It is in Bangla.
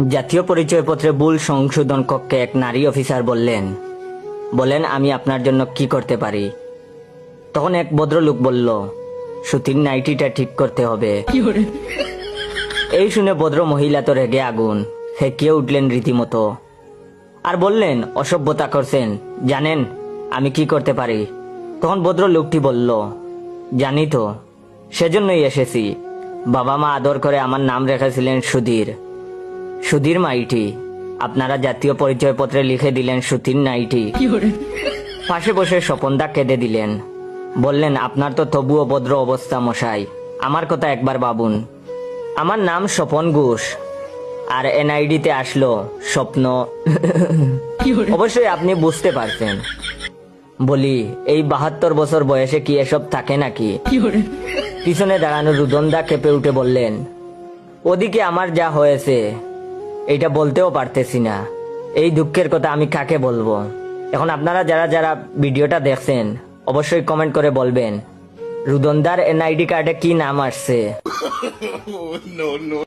জাতীয় পরিচয়পত্রে ভুল সংশোধন কক্ষে এক নারী অফিসার বললেন বলেন আমি আপনার জন্য কি করতে পারি? তখন এক ভদ্রলোক বলল সুতির নাইটিটা ঠিক করতে হবে। এই শুনে ভদ্র মহিলা তো রেগে আগুন। হেঁকিয়ে উঠলেন রীতিমতো। আর বললেন অসভ্যতা করছেন। জানেন আমি কি করতে পারি? তখন ভদ্র লোকটি বলল জানি তো সেজন্যই এসেছি। বাবা মা আদর করে আমার নাম রেখেছিলেন সুধীর। সুধীর মাইটি আপনারা জাতীয় পরিচয়পত্রে লিখে দিলেন সুধীর নাইটি। পাশে বসে স্বপনদা কেঁদে দিলেন। বললেন আপনার তো তবুও ভদ্র অবস্থা মশাই। আমার কথা একবার বাবুন আমার নাম স্বপন ঘোষ। আর এনআইডিতে আসলো স্বপ্ন। অবশ্যই আপনি বুঝতে পারছেন। বলি এই বাহাত্তর বছর বয়সে কি এসব থাকে নাকি? পিছনে দাঁড়ানো রুদনদা কেঁপে উঠে বললেন ওদিকে আমার যা হয়েছে এইটা বলতেও পারতেছি না। এই দুঃখের কথা আমি কাকে বলব? এখন আপনারা যারা যারা ভিডিওটা দেখছেন, অবশ্যই কমেন্ট করে বলবেন, রুদনদার এনআইডি কার্ডে কি নাম আসছে?